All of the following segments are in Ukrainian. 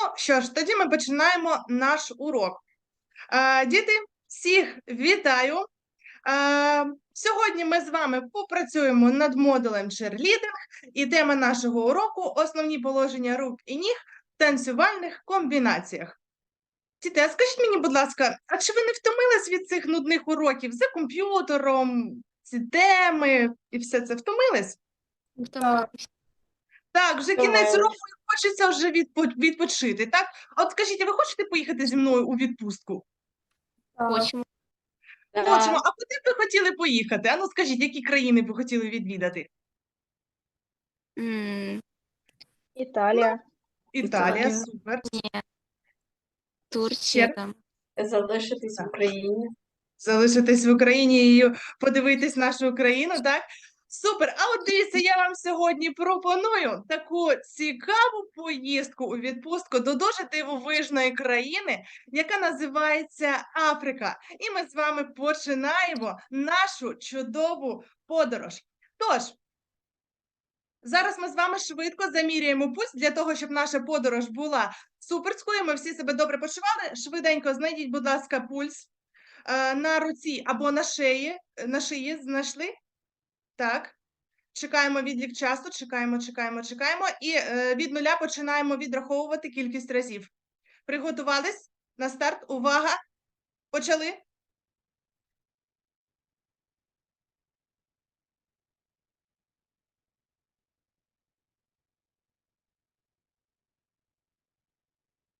Ну що ж, тоді ми починаємо наш урок. Е, Діти, всіх вітаю. Е, Сьогодні ми з вами попрацюємо над модулем черлідинг, і тема нашого уроку основні положення рук і ніг в танцювальних комбінаціях. Діти, а скажіть мені, будь ласка, а чи ви не втомились від цих нудних уроків за комп'ютером, ці теми і все це втомились? Втомилась. Так, вже кінець року хочеться вже відпо- відпочити, так? От скажіть, а ви хочете поїхати зі мною у відпустку? Хочемо. Хочемо. А куди б ви хотіли поїхати? А ну скажіть, які країни б ви хотіли відвідати? М, Італія. Італія, Італія. супер. Турція Ще? там. Залишитись в Україні. Залишитись в Україні і подивитись нашу Україну, так? Супер. А от дивіться, я вам сьогодні пропоную таку цікаву поїздку у відпустку до дуже дивовижної країни, яка називається Африка. І ми з вами починаємо нашу чудову подорож. Тож, зараз ми з вами швидко заміряємо пульс для того, щоб наша подорож була суперською. Ми всі себе добре почували. Швиденько знайдіть, будь ласка, пульс е, на руці або на шиї. На шиї знайшли? Так. Чекаємо відлік часу, чекаємо, чекаємо, чекаємо. І е, від нуля починаємо відраховувати кількість разів. Приготувались? На старт. Увага! Почали.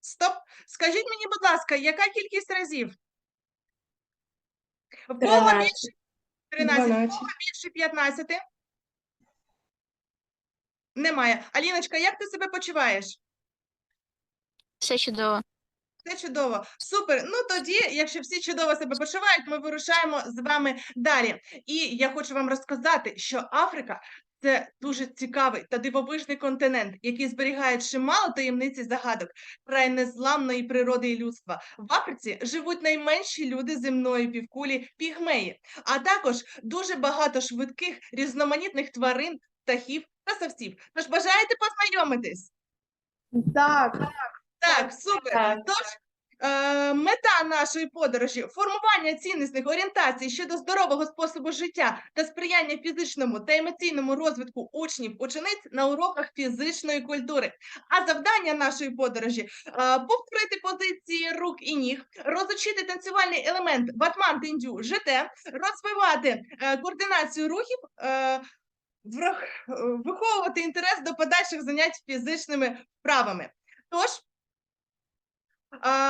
Стоп. Скажіть мені, будь ласка, яка кількість разів? В кого Тринадцять. більше? 13. В Дванадцять. кого більше 15? Немає. Аліночка, як ти себе почуваєш? Все чудово. Все чудово. Супер. Ну тоді, якщо всі чудово себе почувають, ми вирушаємо з вами далі. І я хочу вам розказати, що Африка це дуже цікавий та дивовижний континент, який зберігає чимало таємниць і загадок, край незламної природи і людства. В Африці живуть найменші люди земної півкулі пігмеї, а також дуже багато швидких різноманітних тварин, птахів та савців. Тож бажаєте познайомитись? Так. Так, супер. Так. Тож, е, мета нашої подорожі формування ціннісних орієнтацій щодо здорового способу життя та сприяння фізичному та емоційному розвитку учнів, учениць на уроках фізичної культури. А завдання нашої подорожі е, повторити позиції рук і ніг, розучити танцювальний елемент батман тендю ЖТ, розвивати е, координацію рухів. Е, е, Виховувати інтерес до подальших занять фізичними вправами. Тож,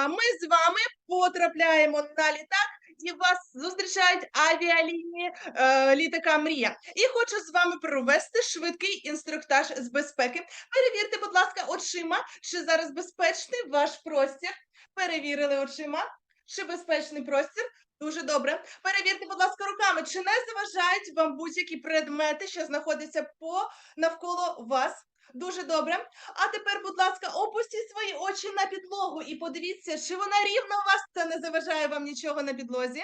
Ми з вами потрапляємо на літак, і вас зустрічають авіалінії е, літака Мрія. І хочу з вами провести швидкий інструктаж з безпеки. Перевірте, будь ласка, очима, чи зараз безпечний ваш простір. Перевірили очима, чи безпечний простір. Дуже добре. Перевірте, будь ласка, руками, чи не заважають вам будь-які предмети, що знаходяться по навколо вас. Дуже добре. А тепер, будь ласка, опустіть свої очі на підлогу і подивіться, чи вона рівна у вас це не заважає вам нічого на підлозі.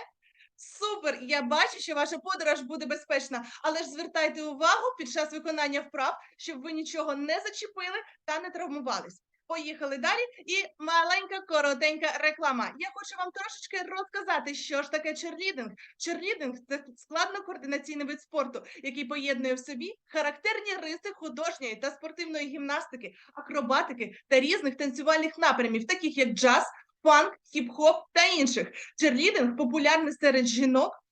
Супер! Я бачу, що ваша подорож буде безпечна, але ж звертайте увагу під час виконання вправ, щоб ви нічого не зачепили та не травмувались. Поїхали далі. І маленька коротенька реклама. Я хочу вам трошечки розказати, що ж таке черлідинг. Черлідинг це складно-координаційний вид спорту, який поєднує в собі характерні риси художньої та спортивної гімнастики, акробатики та різних танцювальних напрямів, таких як джаз, фанк, хіп-хоп та інших. Черлідинг популярний серед жінок,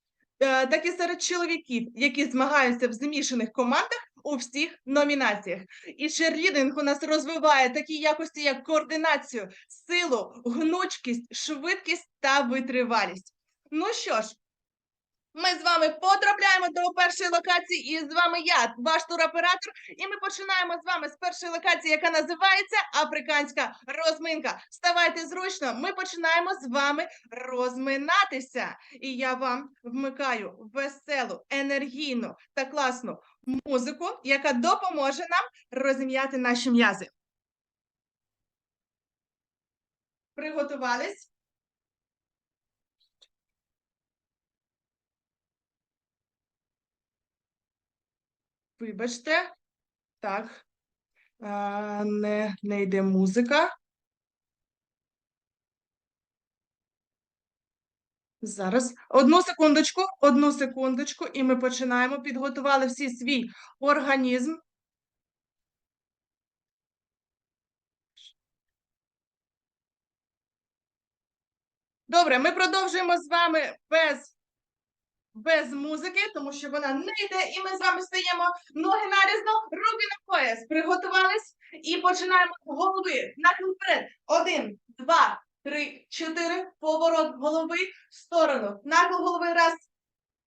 так і серед чоловіків, які змагаються в змішаних командах у всіх номінаціях. І черлідинг у нас розвиває такі якості, як координацію, силу, гнучкість, швидкість та витривалість. Ну що ж, ми з вами потрапляємо до першої локації, і з вами я, ваш туроператор. І ми починаємо з вами з першої локації, яка називається Африканська розминка. Ставайте зручно, ми починаємо з вами розминатися. І я вам вмикаю веселу, енергійну та класну музику, яка допоможе нам розім'яти наші м'язи. Приготувались? Вибачте, так, е, не, не йде музика. Зараз одну секундочку, одну секундочку, і ми починаємо. Підготували всі свій організм. Добре, ми продовжуємо з вами без без музики, тому що вона не йде, і ми з вами стаємо ноги нарізно, руки на пояс. Приготувались і починаємо голови. Нахил вперед. Один, два, три, чотири. Поворот голови в сторону. Нахил голови. Раз,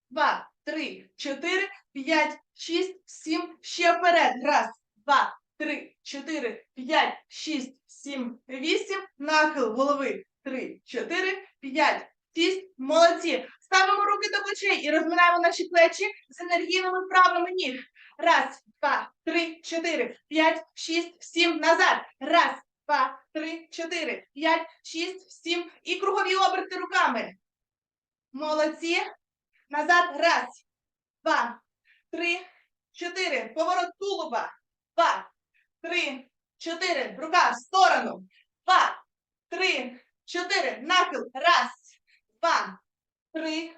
два, три, чотири, п'ять, шість, сім. Ще вперед. Раз, два, три, чотири, п'ять, шість, сім, вісім. Нахил голови. Три, чотири, п'ять, шість. Молодці. Ставимо руки до плечей і розминаємо наші плечі з енергійними вправами ніг. Раз, два, три, чотири, п'ять, шість, сім. Назад. Раз, два, три, чотири, п'ять, шість, сім. І кругові оберти руками. Молодці. Назад. Раз, два, три, чотири. Поворот тулуба. Два, три, чотири. Рука в сторону. Два, три, чотири. Нахил. Раз, два, три,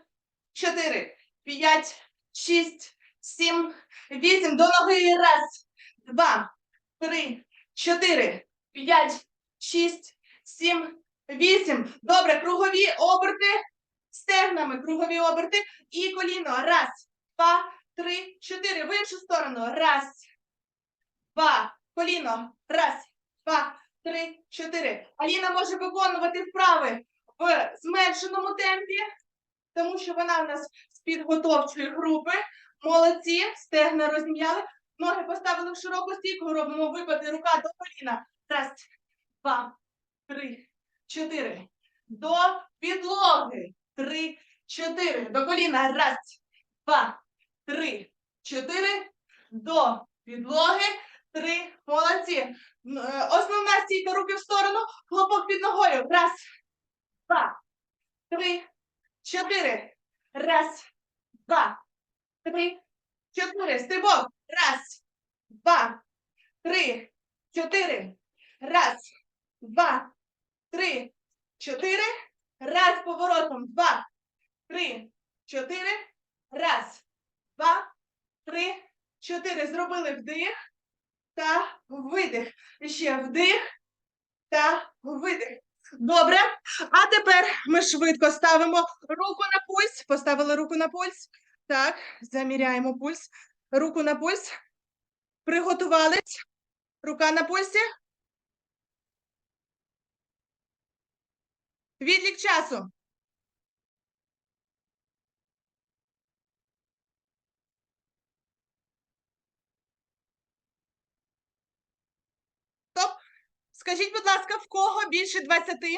чотири, п'ять, шість, сім, вісім. До ноги. Раз, два, три, чотири, п'ять, шість, сім, вісім. Добре, кругові оберти стегнами, кругові оберти і коліно. Раз, два, три, чотири. В іншу сторону. Раз, два, коліно. Раз, два, три, чотири. Аліна може виконувати вправи в зменшеному темпі, тому що вона в нас з підготовчої групи. Молодці, стегна розм'яли. Ноги поставили в широку стійку, робимо випади рука до коліна. Раз, два, три, чотири. До підлоги. Три, чотири. До коліна. Раз, два, три, чотири. До підлоги. Три. Молодці. Е, Основна стійка руки в сторону. Хлопок під ногою. Раз, два, три, чотири. Раз, два, три, чотири. Стрибок. Раз, два, три, чотири. Раз, два, три, чотири. Раз поворотом. Два, три, чотири. Раз, два, три, чотири. Зробили вдих та видих. Ще вдих. Добре. А тепер ми швидко ставимо руку на пульс. Поставили руку на пульс. Так, заміряємо пульс. Руку на пульс. Приготувались. Рука на пульсі. Відлік часу. Скажіть, будь ласка, в кого більше 20? В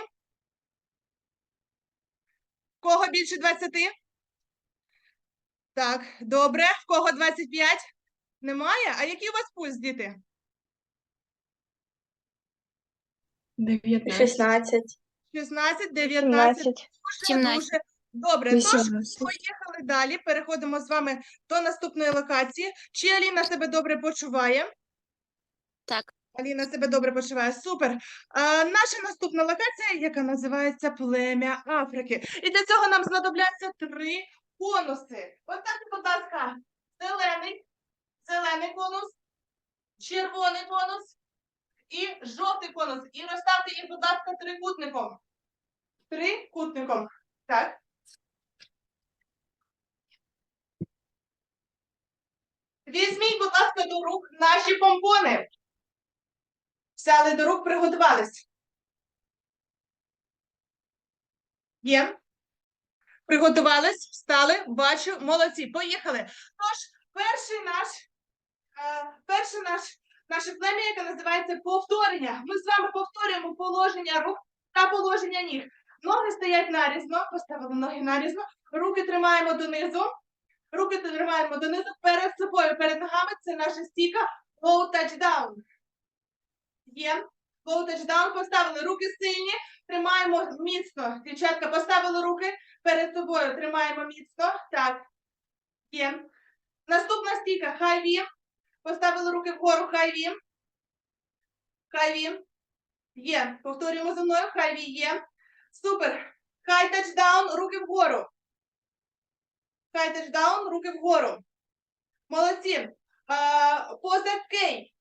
кого більше 20? Так, добре. В кого 25? Немає? А який у вас пульс, діти? 19. 16, 19. 17. Дуже, 17. дуже добре. Тож, 18. поїхали далі. Переходимо з вами до наступної локації. Чи Аліна себе добре почуває? Так. Аліна себе добре почуває. Супер. А, наша наступна локація, яка називається Плем'я Африки. І для цього нам знадобляться три конуси. Поставте, будь ласка, зелений, зелений конус, червоний конус і жовтий конус. І розставте їх, будь ласка, трикутником. Трикутником. Так. Візьміть, будь ласка, до рук наші помпони. Взяли до рук, приготувались. Є. Приготувались, встали, бачу, молодці, поїхали. Тож, перший наш, е, перше наш, наше плем'я, яке називається повторення. Ми з вами повторюємо положення рук та положення ніг. Ноги стоять нарізно, поставили ноги нарізно, руки тримаємо донизу, руки тримаємо донизу, перед собою, перед ногами, це наша стійка low touchdown. Є. Touchdown, поставили руки сині, тримаємо міцно. Дівчатка, поставили руки перед собою, тримаємо міцно. Так. Є. Наступна стійка V. Поставили руки вгору. High V. Є. Повторюємо за мною. V є. Супер. Хай тачдаун, руки вгору. Хай тачдаун, руки вгору. Молодці. А, поза кей.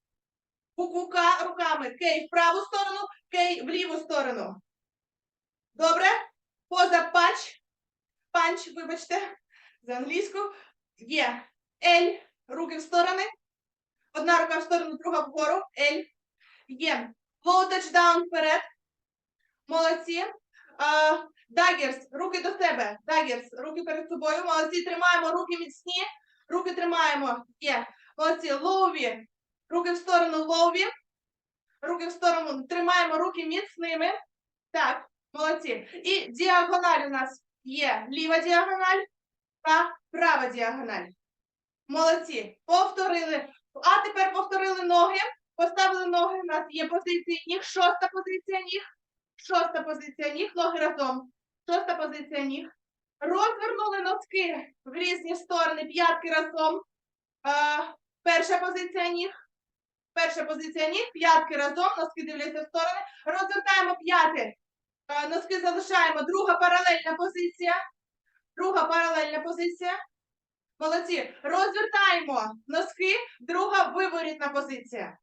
Букву руками. Кей в праву сторону, кей в ліву сторону. Добре? Поза панч. Панч, вибачте, за англійську. Є. Ель. Руки в сторони. Одна рука в сторону, друга вгору. Ель. Є. Low touchdown вперед. Молодці. А, Дагерс, руки до себе. Дагерс, руки перед собою. Молодці. Тримаємо руки міцні. Руки тримаємо. Є. Молодці. Лоуві. Руки в сторону лоуві. Руки в сторону. Тримаємо руки міцними. Так, молодці. І діагональ у нас є ліва діагональ та права діагональ. Молодці. Повторили. А тепер повторили ноги. Поставили ноги. У нас є позиції ніг. Шоста позиція ніг. Шоста позиція ніг. Ноги разом. Шоста позиція ніг. Розвернули носки в різні сторони. П'ятки разом. Перша позиція ніг. Перша позиція ніг. П'ятки разом. Носки дивляться в сторони. Розвертаємо п'яти. Носки залишаємо. Друга паралельна позиція. Друга паралельна позиція. Молодці. Розвертаємо носки. Друга виворітна позиція.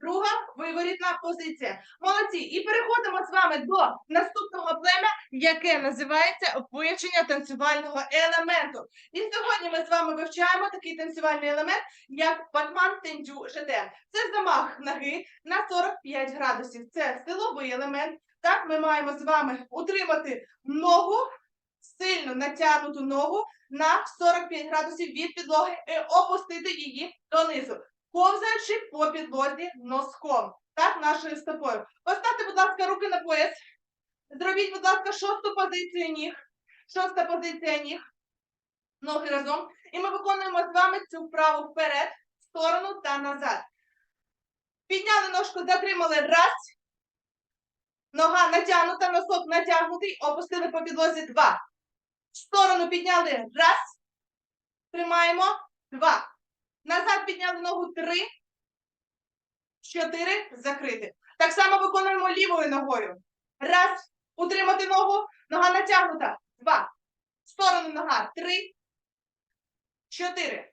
Друга виворітна позиція. Молодці. І переходимо з вами до наступного плем'я, яке називається вивчення танцювального елементу. І сьогодні ми з вами вивчаємо такий танцювальний елемент, як батман тендю жете. Це замах ноги на 45 градусів. Це силовий елемент. Так, ми маємо з вами утримати ногу, сильно натягнуту ногу на 45 градусів від підлоги і опустити її донизу ковзаючи по підлозі носком, так, нашою стопою. Поставте, будь ласка, руки на пояс. Зробіть, будь ласка, шосту позицію ніг. Шоста позиція ніг. Ноги разом. І ми виконуємо з вами цю вправу вперед, в сторону та назад. Підняли ножку, затримали. Раз. Нога натягнута, носок натягнутий. Опустили по підлозі. Два. В сторону підняли. Раз. Тримаємо. Два. Назад підняли ногу три. Чотири. Закрити. Так само виконуємо лівою ногою. Раз. Утримати ногу. Нога натягнута. Два. В сторону нога. Три. Чотири.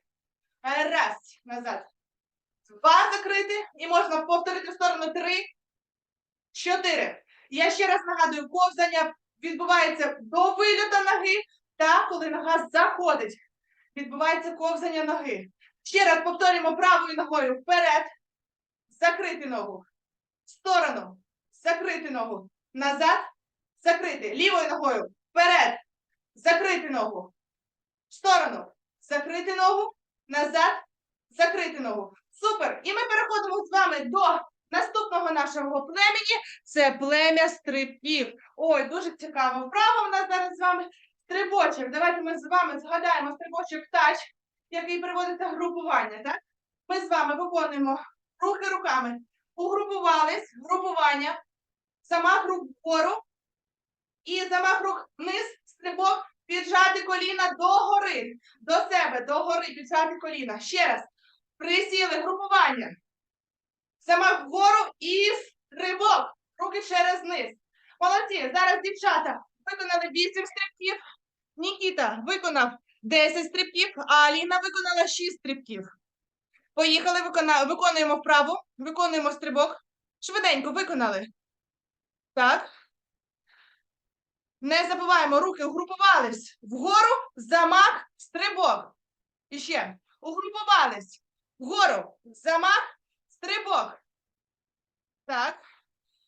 Раз. Назад. Два закрити. І можна повторити в сторону три. Чотири. Я ще раз нагадую, ковзання відбувається до вильоту ноги та коли нога заходить. Відбувається ковзання ноги. Ще раз повторюємо правою ногою вперед. Закрити ногу. В сторону. Закрити ногу. Назад. Закрити. Лівою ногою. Вперед. Закрити ногу. В сторону. Закрити ногу. Назад. Закрити ногу. Супер. І ми переходимо з вами до наступного нашого племені. Це плем'я стрибків. Ой, дуже цікава вправа у нас зараз з вами. Стрибочок. Давайте ми з вами згадаємо стрибочок тач який приводиться групування, так? Ми з вами виконуємо руки руками. Угрупувались, групування, замах рук вгору і замах рук вниз, стрибок, піджати коліна догори, до себе, догори, піджати коліна. Ще раз. Присіли, групування. Замах вгору і стрибок. Руки через низ. Молодці. Зараз дівчата виконали 8 стрибків. Нікіта виконав 10 стрибків, а Аліна виконала 6 стрибків. Поїхали, викона... виконуємо вправу, виконуємо стрибок. Швиденько виконали. Так. Не забуваємо, руки угрупувались. Вгору, замах, стрибок. І ще. Угрупувались. Вгору, замах, стрибок. Так.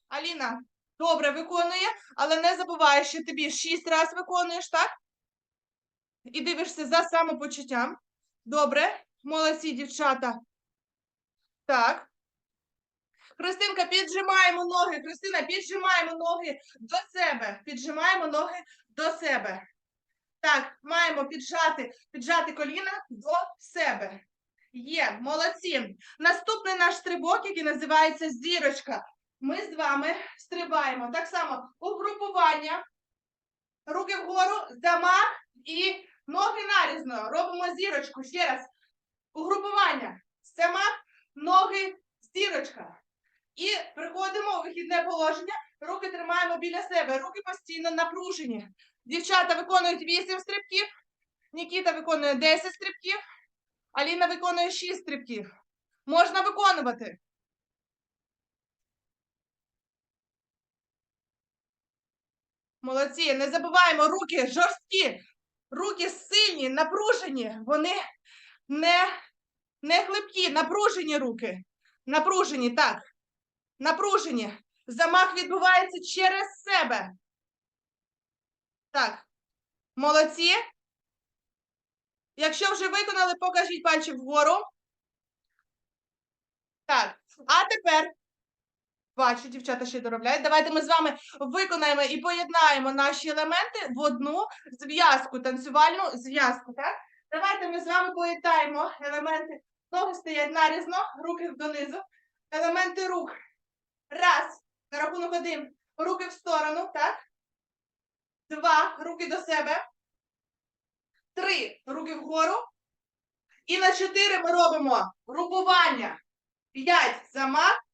Аліна добре виконує, але не забувай, що тобі 6 разів виконуєш, так? І дивишся за самопочуттям. Добре, молодці дівчата. Так. Христинка, піджимаємо ноги. Христина, піджимаємо ноги до себе. Піджимаємо ноги до себе. Так, маємо піджати, піджати коліна до себе. Є, молодці. Наступний наш стрибок, який називається зірочка. Ми з вами стрибаємо. Так само угрупування. Руки вгору, замах і Ноги нарізно. Робимо зірочку. Ще раз. Угрупування. Замах, ноги, зірочка. І приходимо у вихідне положення. Руки тримаємо біля себе, руки постійно напружені. Дівчата виконують 8 стрибків, Нікіта виконує 10 стрибків, Аліна виконує 6 стрибків. Можна виконувати. Молодці, не забуваємо, руки жорсткі, руки сильні, напружені, вони не, не хлипкі, напружені руки. Напружені, так. Напружені. Замах відбувається через себе. Так. Молодці. Якщо вже виконали, покажіть пальчик вгору. Так. А тепер, бачу, дівчата ще доробляють. Давайте ми з вами виконаємо і поєднаємо наші елементи в одну зв'язку, танцювальну зв'язку. Так? Давайте ми з вами поєднаємо елементи. Ноги стоять нарізно, руки донизу. Елементи рук. Раз. На рахунок один. Руки в сторону, так? Два. Руки до себе. Три. Руки вгору. І на чотири ми робимо групування. П'ять. Замах.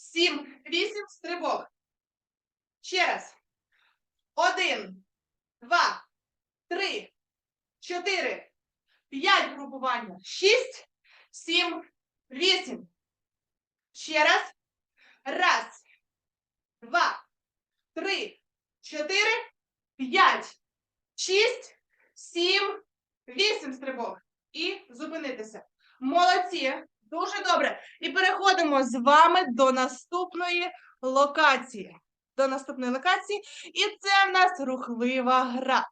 Сім. Вісім. Стрибок. Ще раз. Один. Два. Три. Чотири. П'ять групування. Шість. Сім. Вісім. Ще раз. Раз, два, три, чотири, п'ять, шість, сім, вісім стрибок. І зупинитися. Молодці. Дуже добре. І переходимо з вами до наступної локації. До наступної локації. І це в нас рухлива гра.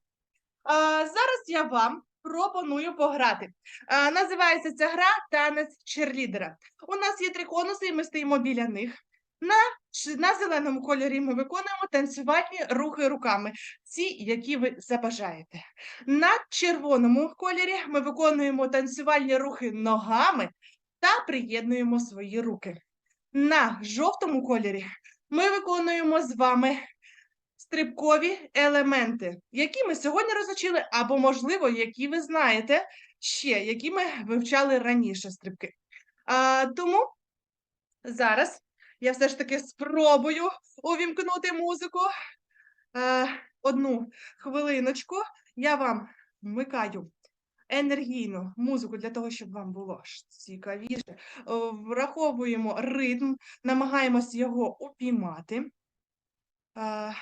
А, зараз я вам пропоную пограти. А, називається ця гра танець черлідера. У нас є три конуси, і ми стоїмо біля них. На, на зеленому кольорі ми виконуємо танцювальні рухи руками, ці, які ви забажаєте. На червоному кольорі ми виконуємо танцювальні рухи ногами та приєднуємо свої руки. На жовтому кольорі ми виконуємо з вами стрибкові елементи, які ми сьогодні розучили, або, можливо, які ви знаєте ще, які ми вивчали раніше стрибки. А, тому зараз я все ж таки спробую увімкнути музику. Е, одну хвилиночку. Я вам вмикаю енергійну музику для того, щоб вам було цікавіше. Е, Враховуємо ритм, намагаємось його упіймати. Е,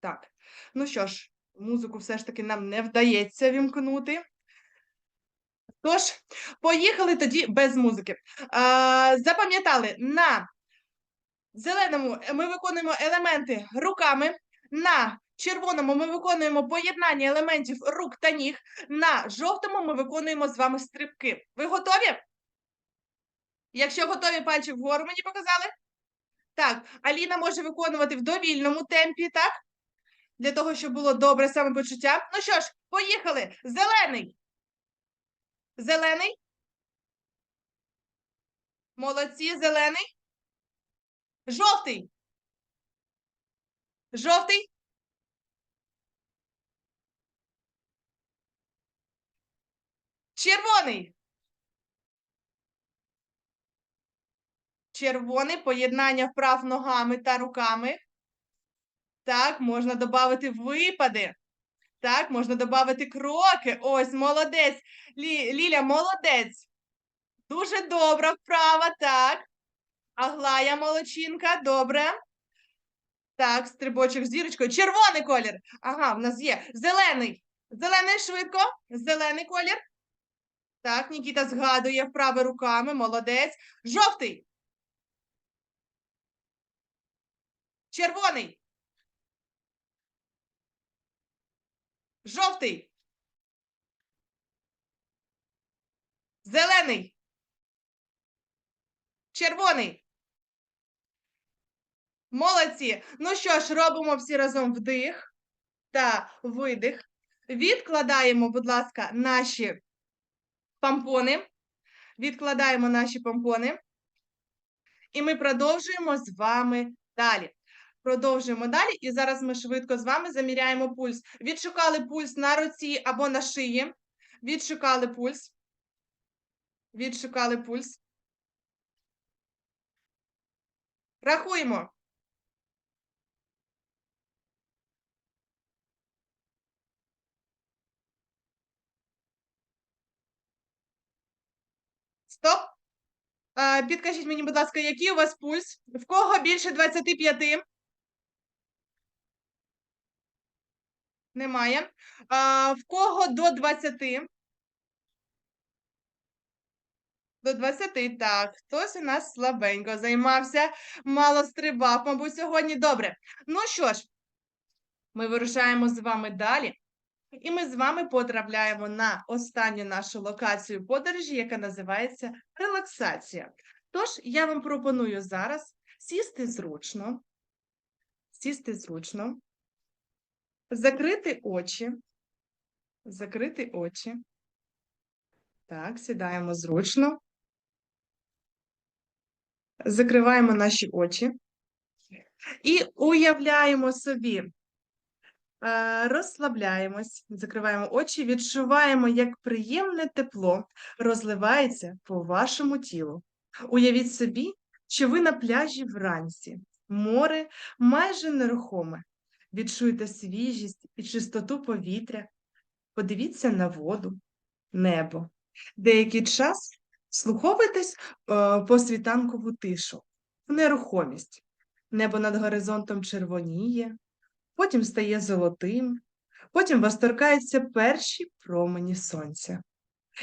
так, ну що ж, музику все ж таки нам не вдається вімкнути. Тож, поїхали тоді без музики. А, запам'ятали, на зеленому ми виконуємо елементи руками, на червоному ми виконуємо поєднання елементів рук та ніг, на жовтому ми виконуємо з вами стрибки. Ви готові? Якщо готові, пальчик вгору мені показали. Так, Аліна може виконувати в довільному темпі, так? Для того, щоб було добре самопочуття. Ну що ж, поїхали. Зелений. Зелений. Молодці, зелений. Жовтий. Жовтий. Червоний. Червоний поєднання вправ ногами та руками. Так, можна додати випади. Так, можна додати кроки. Ось, молодець. Лі, Ліля, молодець. Дуже добра вправа, так. Аглая молодчинка, добре. Так, стрибочок з зірочкою. Червоний колір. Ага, в нас є. Зелений. Зелений швидко. Зелений колір. Так, Нікіта згадує вправи руками. Молодець. Жовтий. Червоний. Жовтий. Зелений. Червоний. Молодці. Ну що ж, робимо всі разом вдих та видих. Відкладаємо, будь ласка, наші помпони. Відкладаємо наші помпони. І ми продовжуємо з вами далі. Продовжуємо далі. І зараз ми швидко з вами заміряємо пульс. Відшукали пульс на руці або на шиї. Відшукали пульс. Відшукали пульс. Рахуємо. Стоп. А, підкажіть мені, будь ласка, який у вас пульс? В кого більше 25? Немає. А, в кого до 20? До 20, так. Хтось у нас слабенько займався, мало стрибав, мабуть, сьогодні. Добре. Ну що ж, ми вирушаємо з вами далі. І ми з вами потрапляємо на останню нашу локацію подорожі, яка називається релаксація. Тож я вам пропоную зараз сісти зручно, сісти зручно, закрити очі, закрити очі. Так, сідаємо зручно. Закриваємо наші очі і уявляємо собі, розслабляємось, закриваємо очі, відчуваємо, як приємне тепло розливається по вашому тілу. Уявіть собі, що ви на пляжі вранці, море майже нерухоме. Відчуєте свіжість і чистоту повітря. Подивіться на воду, небо. Деякий час слуховуйтесь е, по світанкову тишу, в нерухомість. Небо над горизонтом червоніє, потім стає золотим, потім вас торкаються перші промені сонця.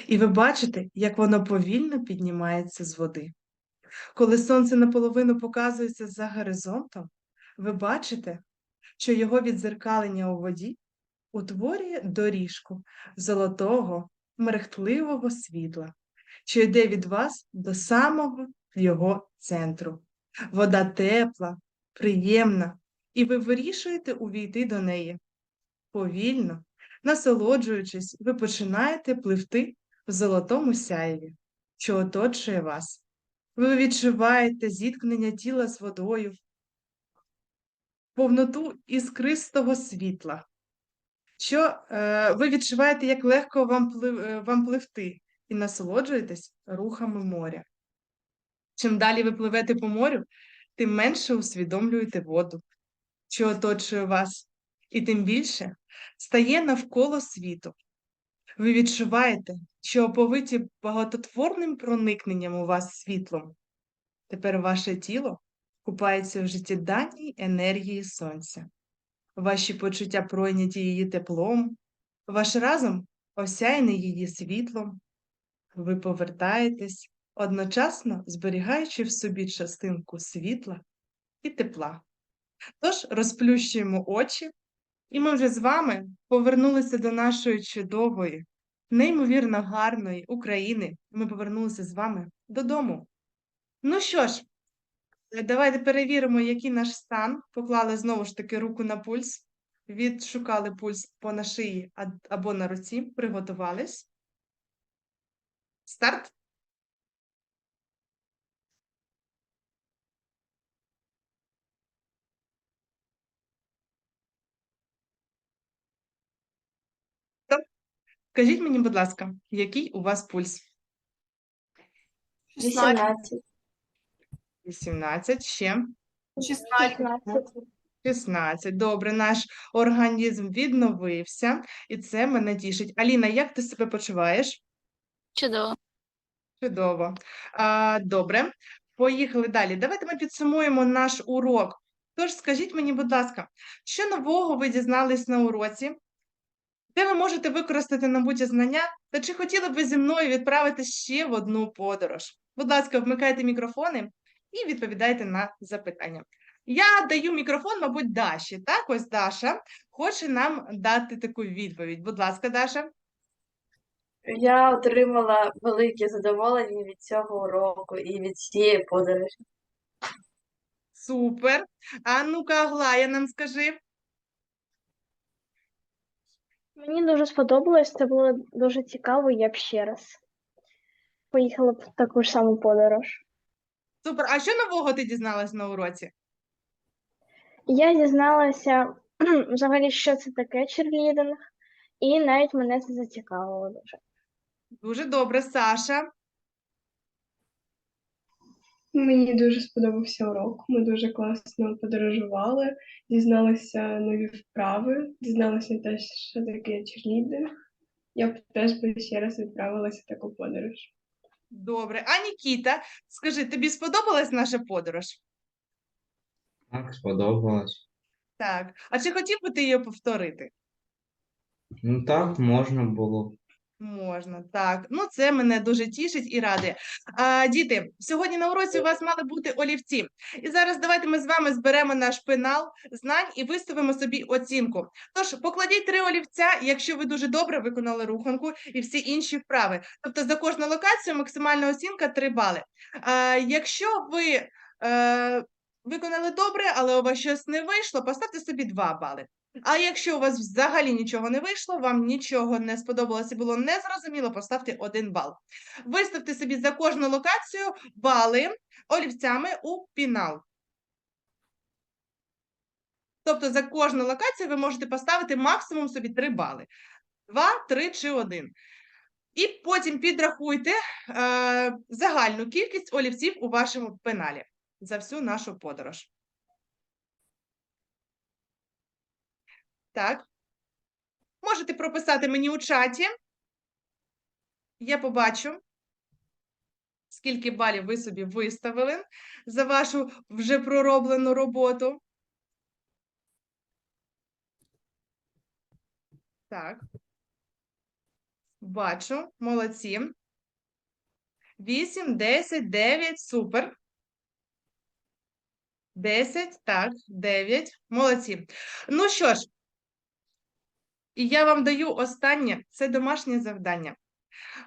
І ви бачите, як воно повільно піднімається з води. Коли сонце наполовину показується за горизонтом, ви бачите, що його відзеркалення у воді утворює доріжку золотого, мерехтливого світла, що йде від вас до самого його центру. Вода тепла, приємна, і ви вирішуєте увійти до неї. Повільно, насолоджуючись, ви починаєте пливти в золотому сяєві, що оточує вас. Ви відчуваєте зіткнення тіла з водою, повноту іскристого світла, що е, ви відчуваєте, як легко вам, плив, е, вам пливти, і насолоджуєтесь рухами моря. Чим далі ви пливете по морю, тим менше усвідомлюєте воду, що оточує вас, і тим більше стає навколо світу. Ви відчуваєте, що оповиті багатотворним проникненням у вас світлом. Тепер ваше тіло купається в життєдальній енергії сонця. Ваші почуття пройняті її теплом, ваш разум осяяний її світлом. Ви повертаєтесь, одночасно зберігаючи в собі частинку світла і тепла. Тож розплющуємо очі, і ми вже з вами повернулися до нашої чудової, неймовірно гарної України. Ми повернулися з вами додому. Ну що ж, давайте перевіримо, який наш стан. Поклали знову ж таки руку на пульс, відшукали пульс по на шиї або на руці, приготувались. Старт. Скажіть мені, будь ласка, який у вас пульс? 18. 18, ще 16. 16. Добре, наш організм відновився, і це мене тішить. Аліна, як ти себе почуваєш? Чудово. Чудово. А, добре, поїхали далі. Давайте ми підсумуємо наш урок. Тож скажіть мені, будь ласка, що нового ви дізнались на уроці? Де ви можете використати набуті знання? Та чи хотіли б ви зі мною відправити ще в одну подорож? Будь ласка, вмикайте мікрофони і відповідайте на запитання. Я даю мікрофон, мабуть, Даші. Так, ось Даша хоче нам дати таку відповідь. Будь ласка, Даша. Я отримала велике задоволення від цього уроку і від цієї подорожі. Супер. А ну-ка, Аглая, нам скажи. Мені дуже сподобалось, це було дуже цікаво, я б ще раз поїхала б в таку ж саму подорож. Супер. А що нового ти дізналась на уроці? Я дізналася взагалі, що це таке черлідинг, і навіть мене це зацікавило дуже. Дуже добре, Саша. Мені дуже сподобався урок. Ми дуже класно подорожували, дізналися нові вправи, дізналися теж, що таке черлідинг. Я б теж би ще раз відправилася в таку подорож. Добре. А Нікіта, скажи, тобі сподобалась наша подорож? Так, сподобалось. Так. А чи хотів би ти її повторити? Ну так, можна було. Можна, так. Ну, це мене дуже тішить і радує. А, діти, сьогодні на уроці у вас мали бути олівці. І зараз давайте ми з вами зберемо наш пенал знань і виставимо собі оцінку. Тож, покладіть три олівця, якщо ви дуже добре виконали руханку і всі інші вправи. Тобто за кожну локацію максимальна оцінка 3 бали. А, якщо ви е, виконали добре, але у вас щось не вийшло, поставте собі 2 бали. А якщо у вас взагалі нічого не вийшло, вам нічого не сподобалося, було незрозуміло, поставте один бал. Виставте собі за кожну локацію бали олівцями у пінал. Тобто за кожну локацію ви можете поставити максимум собі 3 бали. 2, 3 чи 1. І потім підрахуйте е, загальну кількість олівців у вашому пеналі за всю нашу подорож. Так. Можете прописати мені у чаті. Я побачу, скільки балів ви собі виставили за вашу вже пророблену роботу. Так. Бачу, молодці. 8, 10, 9, супер. 10, так, 9, молодці. Ну що ж, і я вам даю останнє це домашнє завдання.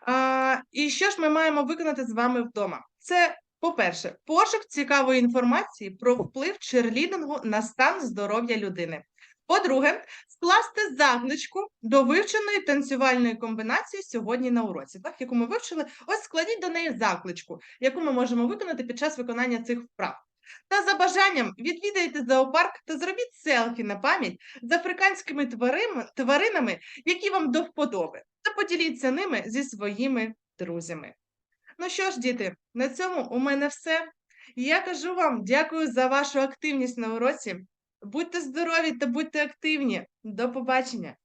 А, і що ж ми маємо виконати з вами вдома? Це, по-перше, пошук цікавої інформації про вплив черлідингу на стан здоров'я людини. По-друге, скласти закличку до вивченої танцювальної комбінації сьогодні на уроці, так, яку ми вивчили. Ось складіть до неї закличку, яку ми можемо виконати під час виконання цих вправ. Та за бажанням відвідайте зоопарк та зробіть селфі на пам'ять з африканськими тваринами, які вам до вподоби, та поділіться ними зі своїми друзями. Ну що ж, діти, на цьому у мене все. Я кажу вам дякую за вашу активність на уроці. Будьте здорові та будьте активні. До побачення!